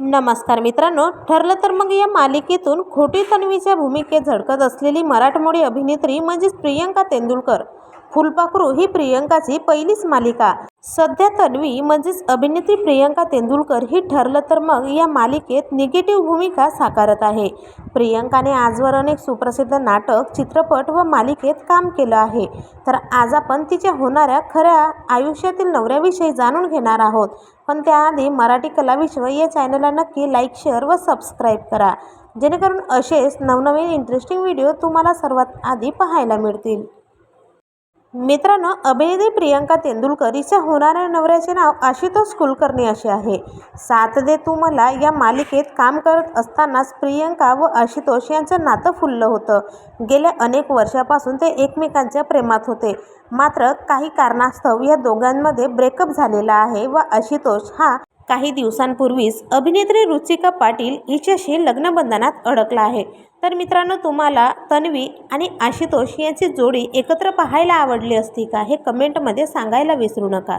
नमस्कार मित्रांनो ठरलं तर मग या मालिकेतून खोटी तन्वीच्या भूमिकेत झळकत असलेली मराठमोळी अभिनेत्री म्हणजेच प्रियंका तेंडुलकर. फुलपाखरू ही प्रियंकाची पहिलीच मालिका. सध्या तन्वी म्हणजेच अभिनेत्री प्रियंका तेंडुलकर ही ठरलं तर मग या मालिकेत निगेटिव्ह भूमिका साकारत आहे. प्रियंकाने आजवर अनेक सुप्रसिद्ध नाटक चित्रपट व मालिकेत काम केलं आहे. तर आज आपण तिच्या होणाऱ्या खऱ्या आयुष्यातील नवऱ्याविषयी जाणून घेणार आहोत. पण त्याआधी मराठी कलाविश्व या चॅनलला नक्की लाईक शेअर व सबस्क्राईब करा. जेणेकरून असेच नवनवीन इंटरेस्टिंग व्हिडिओ तुम्हाला सर्वात आधी पाहायला मिळतील. मित्रांनो अभेदी प्रियंका तेंडुलकर हिच्या होणाऱ्या नवऱ्याचे नाव आशुतोष कुलकर्णी असे आहे. साथ दे तू मला या मालिकेत काम करत असतानाच प्रियंका व आशुतोष यांचं नातं फुललं होतं. गेल्या अनेक वर्षापासून ते एकमेकांच्या प्रेमात होते. मात्र काही कारणास्तव या दोघांमध्ये ब्रेकअप झालेला आहे व आशुतोष हा काही दिवसांपूर्वीच अभिनेत्री रुचिका पाटील हिच्याशी लग्नबंधनात अडकला आहे. तर मित्रांनो तुम्हाला तन्वी आणि आशुतोष यांची जोडी एकत्र पाहायला आवडली असती का हे कमेंटमध्ये सांगायला विसरू नका.